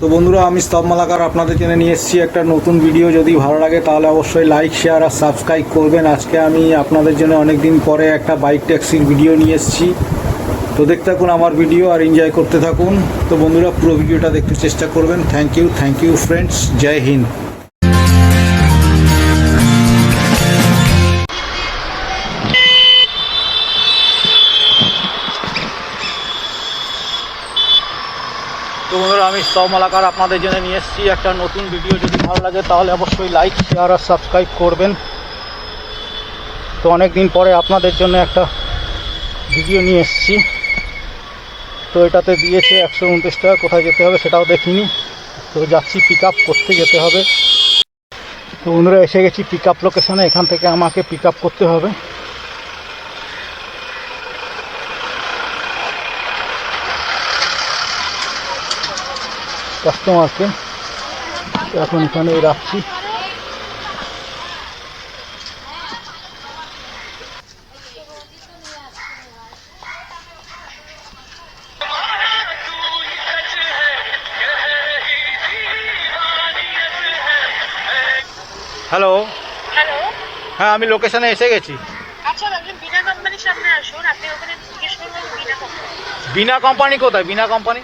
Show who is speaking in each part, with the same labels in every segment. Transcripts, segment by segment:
Speaker 1: তো বন্ধুরা, আমি স্তব মালাকার আপনাদের জন্য নিয়ে এসেছি একটা নতুন ভিডিও যদি ভালো লাগে, তাহলে অবশ্যই লাইক শেয়ার আর সাবস্ক্রাইব করবেন। আজকে আমি আপনাদের জন্য অনেক দিন পরে একটা বাইক ট্যাক্সির ভিডিও নিয়ে এসেছি। তো দেখতে থাকুন আমার ভিডিও আর এনজয় করতে থাকুন। তো বন্ধুরা, পুরো ভিডিওটা দেখতে চেষ্টা করবেন। Thank you thank you friends Jai Hind. আমি স্তব মালাকার আপনাদের জন্য নিয়ে এসেছি একটা নতুন ভিডিও যদি ভালো লাগে তাহলে অবশ্যই লাইক শেয়ার আর সাবস্ক্রাইব করবেন। তো অনেক দিন পরে আপনাদের জন্য একটা ভিডিও নিয়ে এসেছি। তো এটাতে দিয়েছে একশো উনত্রিশ টাকা, কোথায় যেতে হবে সেটাও দেখিনি। তো যাচ্ছি পিক করতে, যেতে হবে। তো বন্ধুরা, এসে গেছি পিক আপ লোকেশনে এখান থেকে আমাকে পিক করতে হবে। কাস্টমারকে। এখন এখানে রাখছি। হ্যালো
Speaker 2: হ্যালো
Speaker 1: হ্যাঁ আমি লোকেশনে এসে গেছি।
Speaker 2: আচ্ছা বিনা কোম্পানির সামনে আসুন। আপনি ওখানে জিজ্ঞেস করবেন বিনা কোম্পানি
Speaker 1: বিনা কোম্পানি কোথায়? বিনা কোম্পানি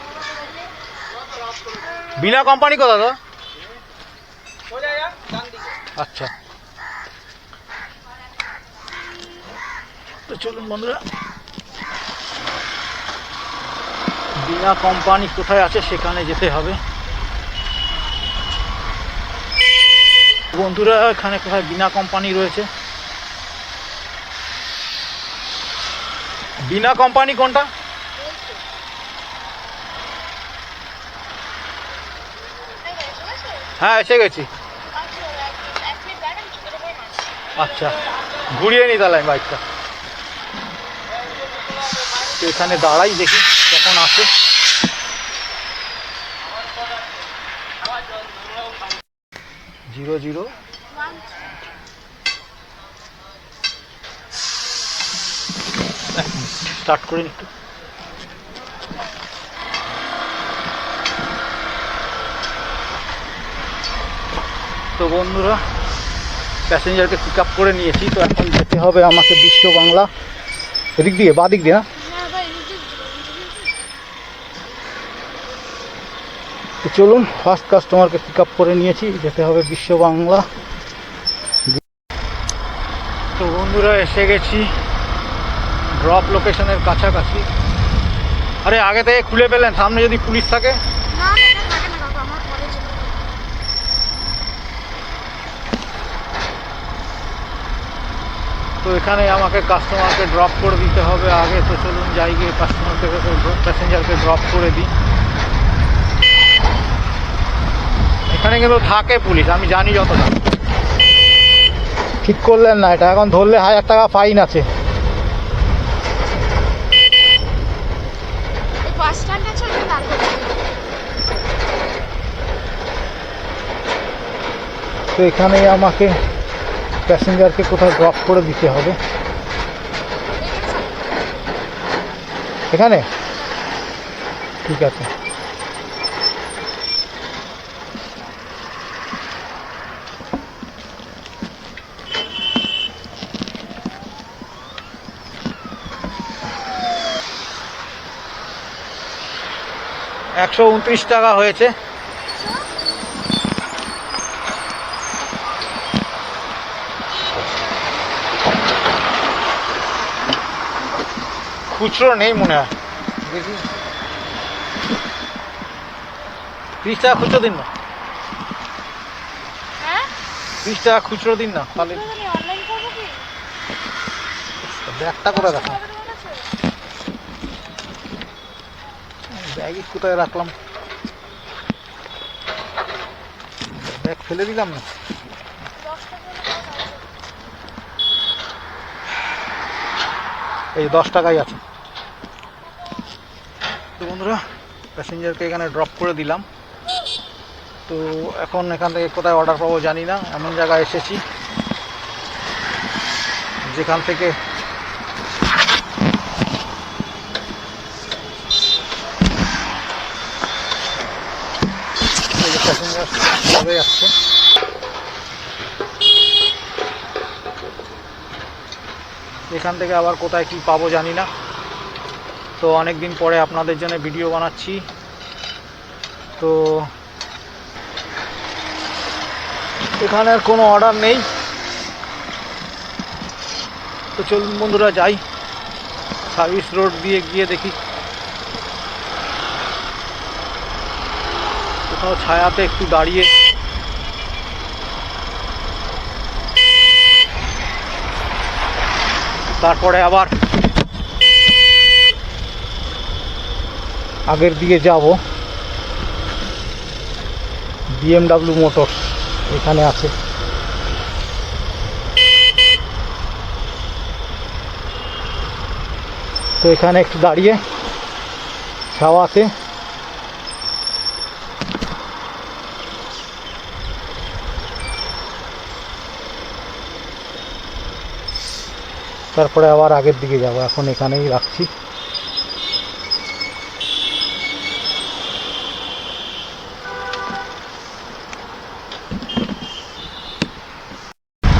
Speaker 1: বিনা কোম্পানি কোথায় দাদা আচ্ছা। তো চলুন বন্ধুরা। বিনা কোম্পানি কোথায় আছে সেখানে যেতে হবে। বন্ধুরা এখানে কোথায় বিনা কোম্পানি রয়েছে? বিনা কোম্পানি কোনটা? হ্যাঁ এসে গেছি। আচ্ছা ঘুরিয়ে নি তাহলে বাইকটা। এখানে দাঁড়াই দেখি কখন আসে। Zero zero. স্টার্ট করে একটু। তো বন্ধুরা, প্যাসেঞ্জারকে পিক আপ করে নিয়েছি, তো এখন যেতে হবে আমাকে বিশ্ব বাংলা। এদিক দিয়ে, বা দিক দিয়ে না তো চলুন ফার্স্ট কাস্টমারকে পিক আপ করে নিয়েছি, যেতে হবে বিশ্ব বাংলা। তো বন্ধুরা, এসে গেছি ড্রপ লোকেশনের কাছাকাছি। আরে, আগে থেকে খুলে পেলেন সামনে যদি পুলিশ থাকে
Speaker 2: না না এটা থাকে না কাকা আমার পরে যেতে হবে।
Speaker 1: তো এখানে আমাকে কাস্টমারকে ড্রপ করে দিতে হবে আগে তো চলুন যাই গিয়ে কাস্টমারকে প্যাসেঞ্জারকে ড্রপ করে দিই। এখানে কিন্তু থাকে পুলিশ আমি জানি যতটা। ঠিক করলেন না এটা এখন ধরলে হাজার টাকা ফাইন আছে। তো এখানে আমাকে প্যাসেঞ্জারকে কোথাও ড্রপ করে দিতে হবে। এখানে? ঠিক আছে। একশো উনত্রিশ টাকা হয়েছে। খুচরো নেই মনে হয়। দেখি। ত্রিশ টাকা খুচরো দিন না।
Speaker 2: হ্যাঁ?
Speaker 1: ত্রিশ টাকা খুচরো দিন না তাহলে
Speaker 2: তুমি অনলাইন করব কি?
Speaker 1: ব্যাগটা করে রাখলাম?
Speaker 2: টাকা
Speaker 1: ব্যাগই কোথায় রাখলাম? ব্যাগ ফেলে দিলাম না? এই দশ টাকাই আছে। বন্ধুরা, প্যাসেঞ্জারকে এখানে ড্রপ করে দিলাম। তো এখন এখান থেকে কোথায় অর্ডার পাবো জানি না, এমন জায়গায় এসেছি। যেখান থেকে প্যাসেঞ্জার এখান থেকে আবার কোথায় কি পাবো জানি না। তো অনেক দিন পরে আপনাদের জন্য ভিডিও বানাচ্ছি। তো এখানে কোনো অর্ডার নেই। তো চলুন বন্ধুরা যাই। সার্ভিস রোড দিয়ে গিয়ে দেখি। কোথাও ছায়াতে একটু দাঁড়িয়ে। তারপরে আবার আগের দিকে যাব। বিএমডাব্লিউ মোটরস এখানে আছে। তো এখানে একটু দাঁড়িয়ে ছাওয়াতে তারপরে আবার আগের দিকে যাব। এখন এখানেই রাখছি।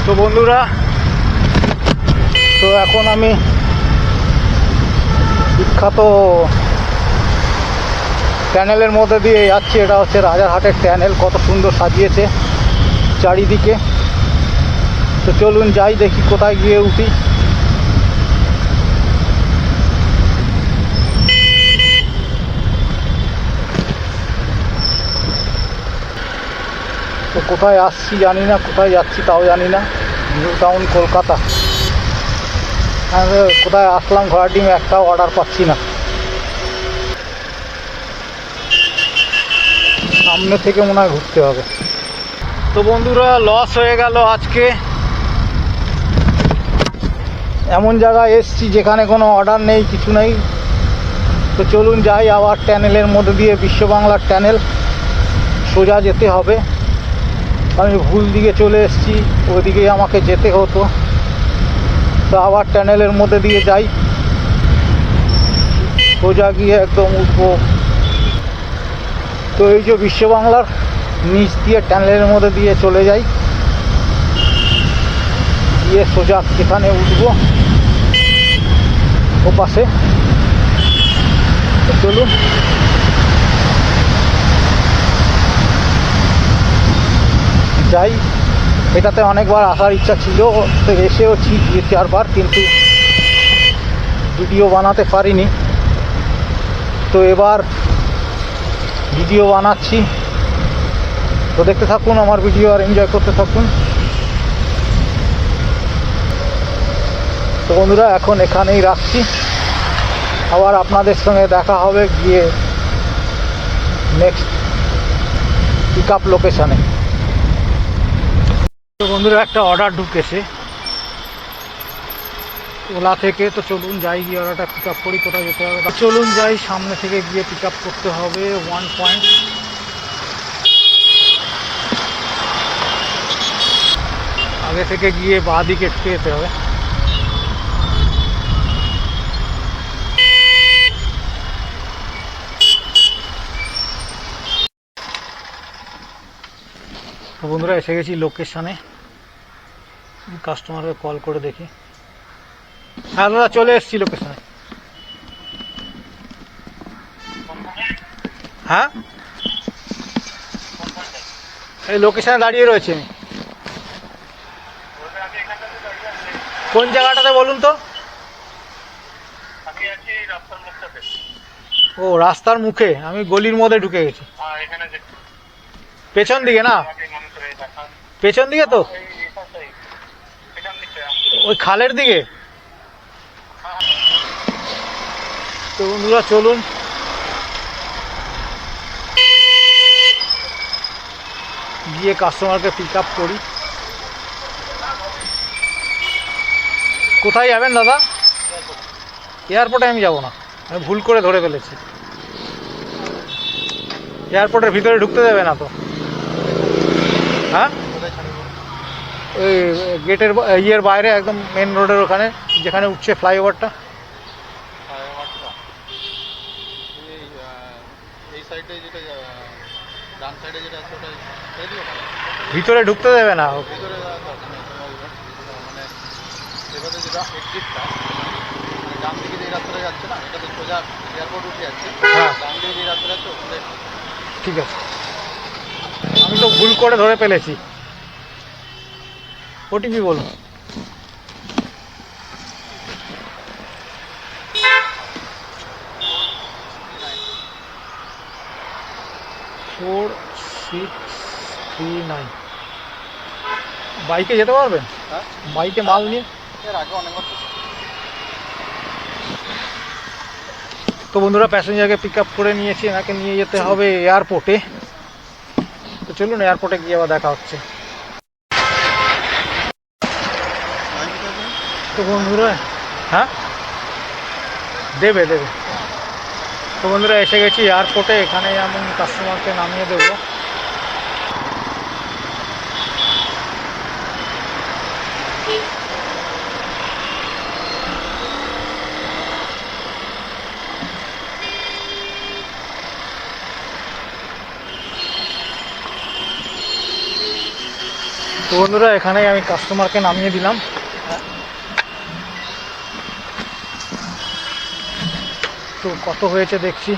Speaker 1: তো বন্ধুরা, তো এখন আমি বিখ্যাত ট্যানেলের মধ্যে দিয়ে যাচ্ছি। এটা হচ্ছে রাজারহাটের ট্যানেল কত সুন্দর সাজিয়েছে চারিদিকে। তো চলুন যাই, দেখি কোথায় গিয়ে উঠি। তো কোথায় আসছি জানি না, কোথায় যাচ্ছি তাও জানি না। New Town Kolkata. কোথায় আসলাম ঘোড়ার ডিম একটাও অর্ডার পাচ্ছি না। সামনে থেকে মনে হয় ঘুরতে হবে। তো বন্ধুরা লস হয়ে গেল আজকে। এমন জায়গায় এসছি যেখানে কোনো অর্ডার নেই, কিছু নেই। তো চলুন যাই আবার ট্যানেলের মধ্যে দিয়ে, বিশ্ব বাংলার ট্যানেল সোজা যেতে হবে। আমি ভুল দিকে চলে এসেছি ওইদিকেই আমাকে যেতে হতো। তো আবার ট্যানেলের মধ্যে দিয়ে যাই। সোজা গিয়ে একদম উঠবো। তো এই যে বিশ্ব বাংলার নিচ দিয়ে ট্যানেলের মধ্যে দিয়ে চলে যাই। গিয়ে সোজা এখানে উঠবো। ও পাশে। চলুন। যাই। এটাতে অনেকবার আসার ইচ্ছা ছিল এসেওছি দু চারবার, কিন্তু ভিডিও বানাতে পারিনি। তো এবার ভিডিও বানাচ্ছি। তো দেখতে থাকুন, আমার ভিডিও আর এনজয় করতে থাকুন। তো বন্ধুরা, এখন এখানেই রাখছি। আবার আপনাদের সঙ্গে দেখা হবে গিয়ে নেক্সট পিক আপ লোকেশানে তো বন্ধুরা, একটা অর্ডার ঢুকেছে। ওলা থেকে তো চলুন যাই, গিয়ে অর্ডারটা পিক আপ করি, কোথায় যেতে হবে। চলুন যাই, সামনে থেকে গিয়ে পিক আপ করতে হবে ওয়ান পয়েন্ট আগে থেকে গিয়ে বাঁ দিকে ঢুকে যেতে হবে। বন্ধুরা, এসে গেছি লোকেশানে কাস্টমারকে কল করে দেখি। হ্যাঁ দাদা চলে এসেছি লোকেশানে হ্যাঁ? এই লোকেশনে দাঁড়িয়ে রয়েছে আমি। কোন জায়গাটাতে বলুন তো? ও রাস্তার মুখে। আমি গলির মধ্যে ঢুকে গেছি।
Speaker 3: হ্যাঁ
Speaker 1: পেছন দিকে না? পেছন দিকে তো
Speaker 3: এই এখানটাই এখান দিকটা
Speaker 1: ওই খালের দিকে? তো বন্ধুরা, চলুন। গিয়ে কাস্টমারকে পিক আপ করি। কোথায় যাবেন দাদা? এয়ারপোর্টে আমি যাব না। আমি ভুল করে ধরে ফেলেছি। এয়ারপোর্টের ভিতরে ঢুকতে দেবে না তো হ্যাঁ ওই গেটের বা- ইয়ের বাইরে একদম মেন রোডের ওখানে যেখানে উঠছে ফ্লাইওভারটা। ভিতরে ঢুকতে দেবে না।
Speaker 4: মানে মানে ডান দিকে যে রাস্তাটা যাচ্ছে না এটা তো সোজা এয়ারপোর্ট উঠে যাচ্ছে।
Speaker 1: হ্যাঁ।
Speaker 4: ডান দিকে যে রাস্তা যাচ্ছে
Speaker 1: ঠিক আছে। আমি তো ভুল করে ধরে ফেলেছি। ওটিপি বলুন। Four six three nine. বাইকে যেতে পারবেন?
Speaker 4: হ্যাঁ।
Speaker 1: বাইকে মাল নিয়ে?
Speaker 4: তো
Speaker 1: বন্ধুরা প্যাসেঞ্জারকে পিক আপ করে নিয়েছি এনাকে নিয়ে যেতে হবে এয়ারপোর্টে তো চলুন এয়ারপোর্টে গিয়ে আবার দেখা হচ্ছে। তো বন্ধুরা হ্যাঁ? দেবে দেবে। তো বন্ধুরা, এসে গেছি এয়ারপোর্টে এখানে আমি কাস্টমারকে নামিয়ে দেবো। তো বন্ধুরা এখানে আমি কাস্টমারকে নামিয়ে দিলাম। তো কত হয়েছে দেখছি।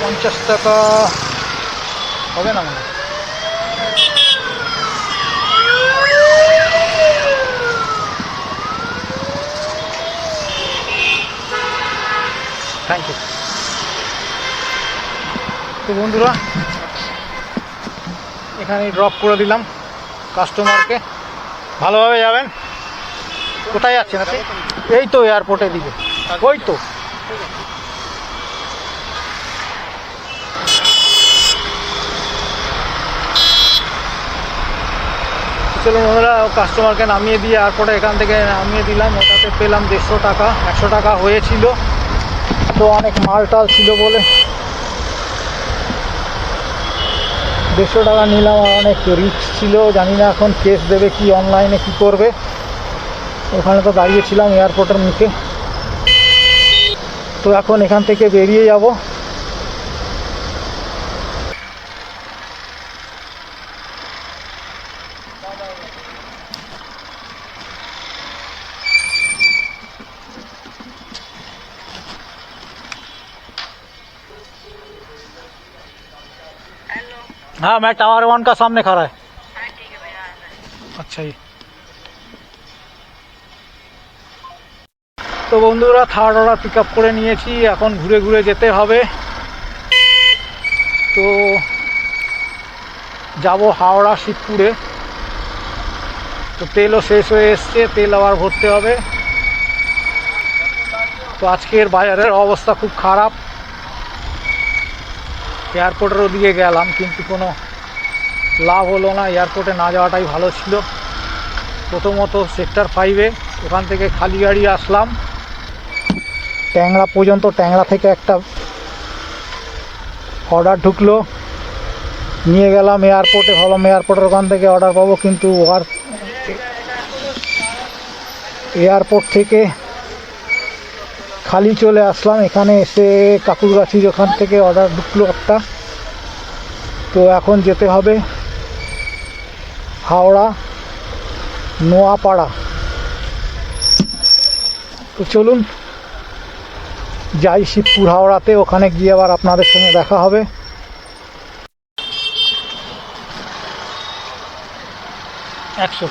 Speaker 4: পঞ্চাশ টাকা হবে
Speaker 1: না মনে থ্যাংক ইউ তো বন্ধুরা এখানে ড্রপ করে দিলাম কাস্টমারকে ভালোভাবে যাবেন। কোথায় যাচ্ছেন আপনি? এই তো এয়ারপোর্টে দিকে ওই তো। চলুন ওরা কাস্টমারকে নামিয়ে দিয়ে এয়ারপোর্টে এখান থেকে নামিয়ে দিলাম। ওটাতে পেলাম দেড়শো টাকা। একশো টাকা হয়েছিল। তো অনেক মাল টাল ছিল বলে দেড়শো টাকা নিলাম। আর অনেক রিস্ক ছিল। জানি না এখন কেস দেবে কি অনলাইনে কি করবে। ওখানে তো দাঁড়িয়েছিলাম এয়ারপোর্টের মুখে তো এখন এখান থেকে বেরিয়ে যাব
Speaker 2: हेलो
Speaker 1: हाँ मैं टावर वन का सामने खड़ा है
Speaker 2: हाँ ठीक
Speaker 1: তো বন্ধুরা থার্ড অর্ডার পিক আপ করে নিয়েছি। এখন ঘুরে ঘুরে যেতে হবে। তো যাব হাওড়া শিবপুরে। তো তেলও শেষ হয়ে এসছে, তেল আবার ভরতে হবে। তো আজকের বাজারের অবস্থা খুব খারাপ। এয়ারপোর্টের ওদিকে গেলাম, কিন্তু কোনো লাভ হলো না। এয়ারপোর্টে না যাওয়াটাই ভালো ছিল। প্রথমত সেক্টর ফাইভে ওখান থেকে খালি গাড়ি আসলাম। ট্যাংরা পর্যন্ত, ট্যাংরা থেকে একটা অর্ডার ঢুকলো। নিয়ে গেলাম এয়ারপোর্টে ভাবলাম এয়ারপোর্টের ওখান থেকে অর্ডার পাবো, কিন্তু আর এয়ারপোর্ট থেকে খালি চলে আসলাম। এখানে এসে কাকুরগাছির ওখান থেকে অর্ডার ঢুকলো একটা। তো এখন যেতে হবে হাওড়া নোয়াপাড়া। তো চলুন যাই শিবপুর হাওড়াতে ওখানে গিয়ে আবার আপনাদের সঙ্গে দেখা হবে। একশো।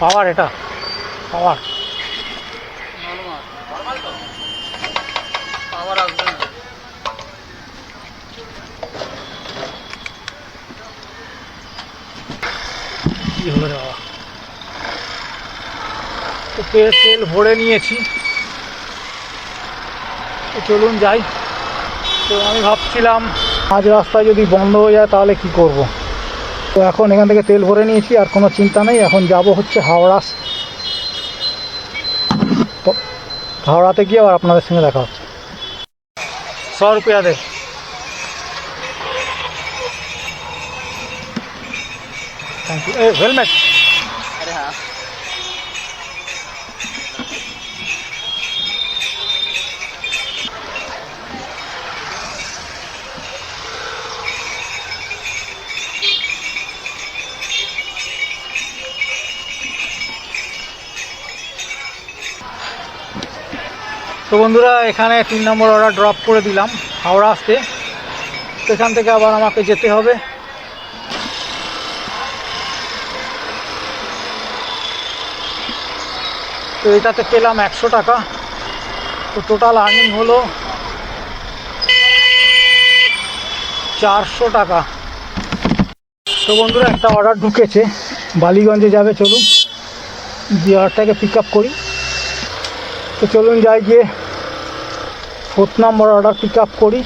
Speaker 1: পাওয়ার এটা পাওয়ার
Speaker 4: নর্মাল তো আবার আসবে না
Speaker 1: কি হলো রে বাবা। তো তেল ভরে নিয়েছি। চলুন যাই। তো আমি ভাবছিলাম, আজ রাস্তায় যদি বন্ধ হয়ে যায় তাহলে কি করব। তো এখন এখান থেকে তেল ভরে নিয়েছি, আর কোনো চিন্তা নেই। এখন যাব হচ্ছে হাওড়া। হাওড়াতে গিয়ে আবার আপনাদের সঙ্গে দেখা হচ্ছে। সর থ্যাংক ইউ এ হেলমেট
Speaker 4: আরে হ্যাঁ
Speaker 1: তো বন্ধুরা এখানে তিন নম্বর অর্ডার ড্রপ করে দিলাম হাওড়া আসতে। সেখান থেকে আবার আমাকে যেতে হবে। তো এটাতে পেলাম একশো টাকা। তো টোটাল আর্নিং হলো চারশো টাকা। তো বন্ধুরা, একটা অর্ডার ঢুকেছে। বালিগঞ্জে যাবে, চলুন। দিয়ে অর্ডারটাকে পিক আপ করি। তো চলুন যাই গিয়ে fourth number order pick up করি।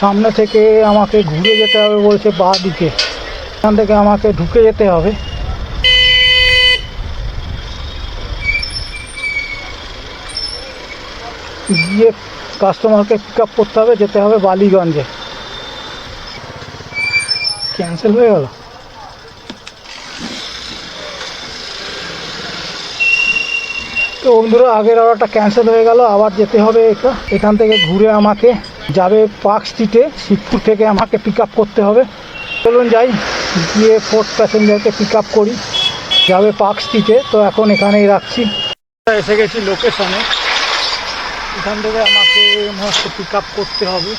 Speaker 1: সামনে থেকে আমাকে ঘুরে যেতে হবে বলছে, বা দিকে। এখান থেকে আমাকে ঢুকে যেতে হবে। গিয়ে কাস্টমারকে পিক আপ করতে হবে, যেতে হবে বালিগঞ্জে। ক্যান্সেল হয়ে গেল। তো বন্ধুরা, আগের অর্ডারটা ক্যান্সেল হয়ে গেল, আবার যেতে হবে এখান থেকে ঘুরে আমাকে যাবে পার্ক স্ট্রিটে শিবপুর থেকে আমাকে পিক আপ করতে হবে। চলুন যাই, গিয়ে ফোর্থ প্যাসেঞ্জারকে পিক আপ করি, যাবে পার্ক স্ট্রিটে তো এখন এখানেই রাখছি। এসে গেছি লোকেশনে এখান থেকে আমাকে মস্ত পিক আপ করতে হবে।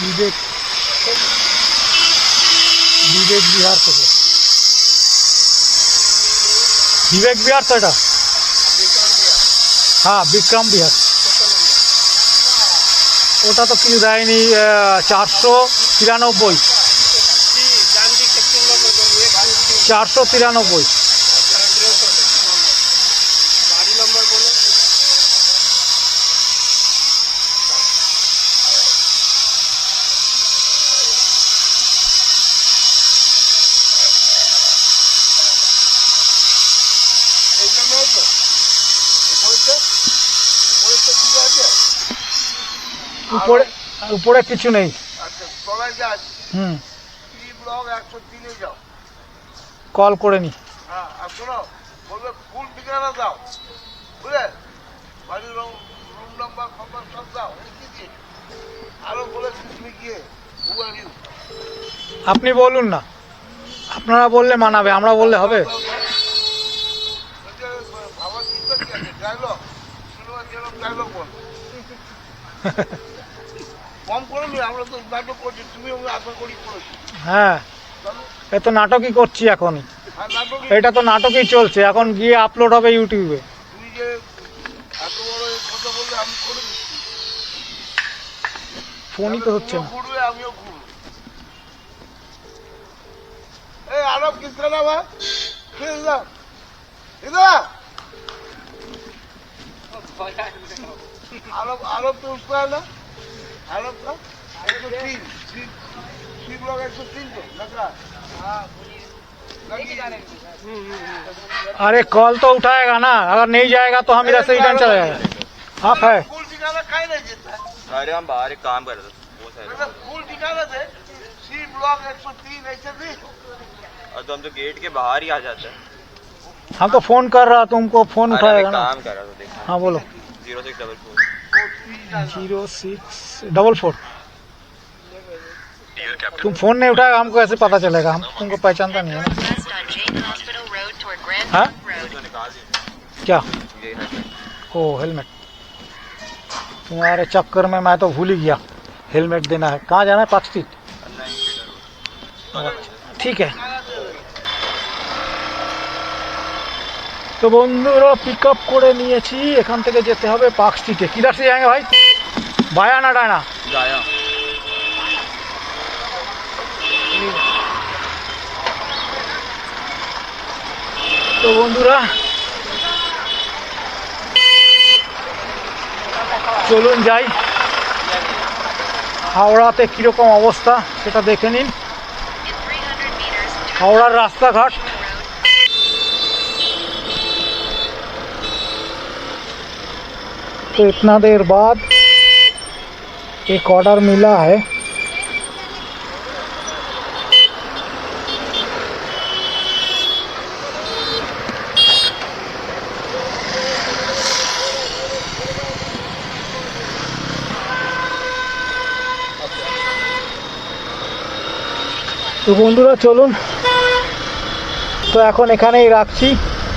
Speaker 1: বিবেক বিবেক বিহার থেকে। বিবেক বিহার তো এটা? হ্যাঁ বিক্রম বিহার। ওটা তো কিছু দেয়নি চারশো তিরানব্বই। চারশো তিরানব্বই। উপরে উপরে কিছু নেই।
Speaker 3: আচ্ছা
Speaker 1: হুম। কল করে নি। আপনি বলুন না। আপনারা বললে মানাবে আমরা বললে হবে।
Speaker 3: ডায়লগ ডায়লগ বল। কম করোনি আমরা তুমি
Speaker 1: হ্যাঁ এ তো নাটকই করছি এখন। এটা তো নাটকই চলছে এখন গিয়ে আপলোড হবে ইউটিউবে। ফোনই তো হচ্ছে না।
Speaker 3: আমিও এই আরব কিসকা না না। ना एक सौ तीन सी ब्लॉक एक सौ तीन तो नकरा हाँ
Speaker 1: अरे कॉल तो उठाएगा ना। अगर नहीं जाएगा तो हम इधर से रिटर्न चला जाएगा। आप है।
Speaker 3: फुल ठिकाना कहीं नहीं देता।
Speaker 5: अरे हम बाहर एक काम कर रहे थे।
Speaker 3: मतलब फुल ठिकाना दे सी ब्लॉक एक सौ तीन ऐसे भी।
Speaker 5: और तो हम तो गेट के बाहर ही आ जाते हैं।
Speaker 1: हम तो फ़ोन कर रहा तुमको फ़ोन उठाएगा ना।
Speaker 5: काम कर रहा था
Speaker 1: हाँ बोलो।
Speaker 5: Zero six double four
Speaker 1: zero six double four तुम फोन नहीं उठाएगा हमको कैसे पता चलेगा हम तुमको पहचानता नहीं है ना
Speaker 2: Northwest on Jane Hospital Road toward Grand
Speaker 1: हाँ?
Speaker 2: Trunk Road.
Speaker 5: तो निकाल दिया
Speaker 1: क्या
Speaker 5: ये है
Speaker 1: ओ हेलमेट तुम्हारे चक्कर में मैं तो भूल ही गया हेलमेट देना है कहाँ जाना है पार्क स्ट्रीट ঠিক আছে তো বন্ধুরা পিক আপ করে নিয়েছি এখান থেকে যেতে হবে পার্ক স্ট্রিটে কিধার से जाएंगे भाई ভায়া না ডায়না
Speaker 5: ডায়া
Speaker 1: তো বন্ধুরা চলুন যাই। হাওড়াতে কীরকম অবস্থা সেটা দেখে নিন। হাওড়ার রাস্তাঘাট। টেকনাদের বাঁধ। एक ऑर्डर मिला है তো বন্ধুরা চলুন তো এখন এখানেই রাখছি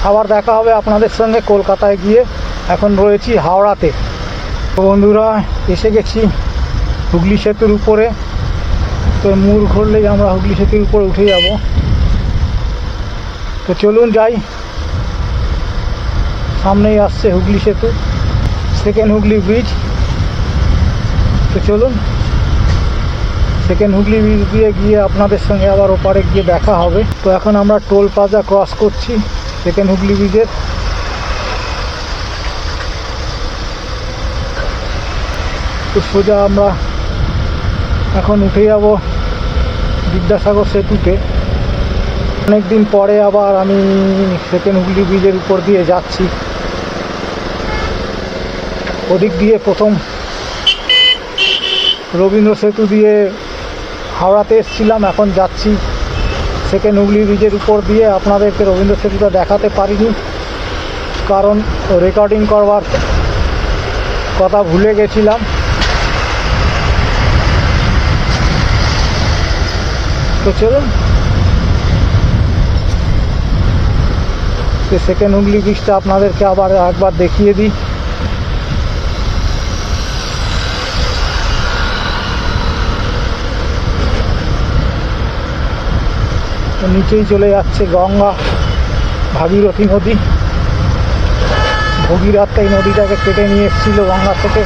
Speaker 1: আবার দেখা হবে আপনাদের সঙ্গে কলকাতায় গিয়ে এখন রয়েছি হাওড়াতে তো বন্ধুরা এসে গেছি হুগলি সেতুর উপরে। তো মূর ঘুরলেই আমরা হুগলি সেতুর উপরে উঠে যাব। তো চলুন যাই। সামনেই আসছে হুগলি সেতু সেকেন্ড হুগলি ব্রিজ তো চলুন সেকেন্ড হুগলি ব্রিজ দিয়ে গিয়ে আপনাদের সঙ্গে আবার ওপারে গিয়ে দেখা হবে। তো এখন আমরা টোল প্লাজা ক্রস করছি সেকেন্ড হুগলি ব্রিজের তো সোজা আমরা এখন উঠে যাব বিদ্যাসাগর সেতুতে। অনেক দিন পরে আবার আমি সেকেন্ড হুগলি ব্রিজের উপর দিয়ে যাচ্ছি। ওদিক দিয়ে প্রথম রবীন্দ্র সেতু দিয়ে হাওড়াতে এসেছিলাম, এখন যাচ্ছি সেকেন্ড হুগলি ব্রিজের উপর দিয়ে। আপনাদেরকে রবীন্দ্র সেতুটা দেখাতে পারিনি, কারণ রেকর্ডিং করবার কথা ভুলে গেছিলাম। তো চলুন সেকেন্ড হুগলি ব্রিজটা আপনাদেরকে আবার একবার দেখিয়ে দিই। নিচেই চলে যাচ্ছে গঙ্গা, ভাগীরথী নদী। ভগীরথ এই নদীটাকে কেটে নিয়ে এসেছিল গঙ্গা থেকে,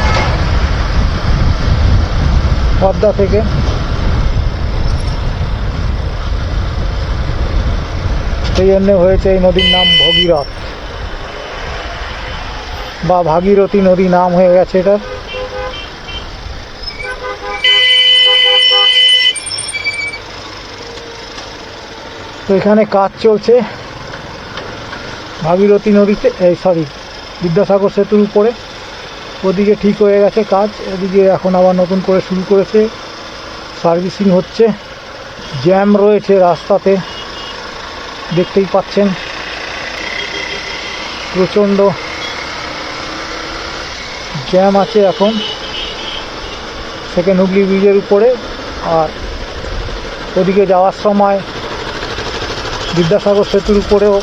Speaker 1: পদ্মা থেকে। সেই জন্য হয়েছে এই নদীর নাম ভগীরথ। বা ভাগীরথী নদী নাম হয়ে গেছে এটার। তো এখানে কাজ চলছে ভাগীরথী নদীতে, এই সরি বিদ্যাসাগর সেতুর উপরে। ওদিকে ঠিক হয়ে গেছে কাজ, এদিকে এখন আবার নতুন করে শুরু করেছে, সার্ভিসিং হচ্ছে, জ্যাম রয়েছে রাস্তাতে। দেখতেই পাচ্ছেন। প্রচণ্ড জ্যাম আছে এখন। সেকেন্ড হুগলি ব্রিজের উপরে আর ওদিকে যাওয়ার সময় বিদ্যাসাগর সেতুর উপরেও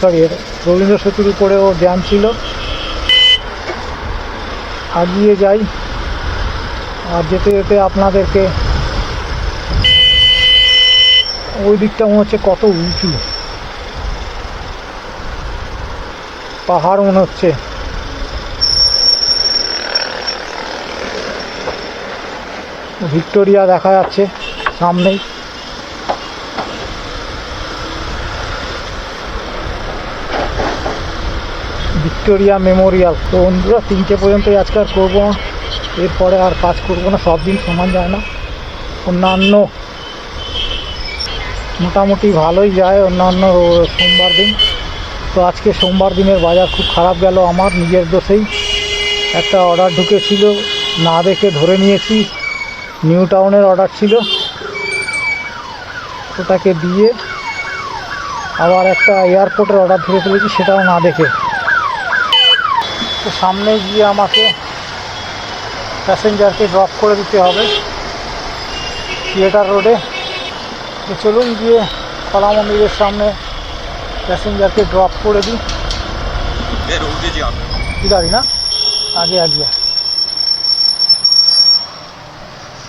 Speaker 1: সরি রবীন্দ্র সেতুর উপরেও জ্যাম ছিল। আগিয়ে যাই। আর যেতে যেতে আপনাদেরকে ওই দিকটা মনে হচ্ছে কত উঁচু। পাহাড় মনে হচ্ছে। ভিক্টোরিয়া দেখা যাচ্ছে সামনেই। Victoria Memorial. তো বন্ধুরা, তিনটে পর্যন্তই আজকে আর করব না। এরপরে আর কাজ করব না, সব দিন সমান যায় না। অন্যান্য মোটামুটি ভালোই যায় অন্যান্য সোমবার দিন। তো আজকে সোমবার দিনের বাজার খুব খারাপ গেল আমার, নিজের দোষেই। একটা অর্ডার ঢুকেছিল, না দেখে ধরে নিয়েছি। নিউ টাউনের অর্ডার ছিল। ওটাকে দিয়ে আবার একটা এয়ারপোর্টের অর্ডার ধরে ফেলেছি, সেটাও না দেখে। তো সামনে গিয়ে আমাকে প্যাসেঞ্জারকে ড্রপ করে দিতে হবে। থিয়েটার রোডে তো চলুন গিয়ে কলা মন্দিরের সামনে প্যাসেঞ্জারকে ড্রপ করে দিই। দাঁড়ি না? আগে আগে।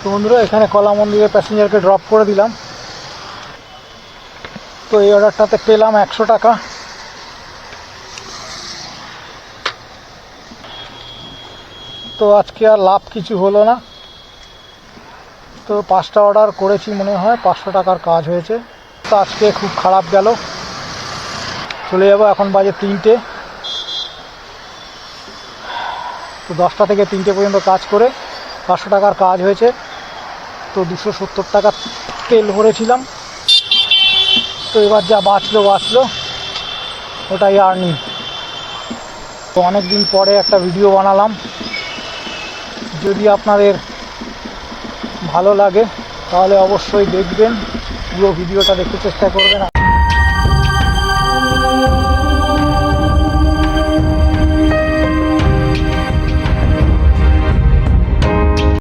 Speaker 1: তো বন্ধুরা এখানে কলা মন্দিরের প্যাসেঞ্জারকে ড্রপ করে দিলাম। তো এই অর্ডারটাতে পেলাম একশো টাকা। তো আজকে আর লাভ কিছু হলো না। তো পাঁচটা অর্ডার করেছি মনে হয়, পাঁচশো টাকার কাজ হয়েছে। তো আজকে খুব খারাপ গেল। চলে যাব এখন বাজে তিনটে। তো দশটা থেকে তিনটে পর্যন্ত কাজ করে পাঁচশো টাকার কাজ হয়েছে। তো দুশো সত্তর টাকা তেল ভরেছিলাম। তো এবার যা বাঁচলো বাঁচলো। ওটাই আর্নিং তো অনেক দিন পরে একটা ভিডিও বানালাম। যদি আপনাদের ভালো লাগে তাহলে অবশ্যই দেখবেন। পুরো ভিডিওটা দেখতে চেষ্টা করবেন।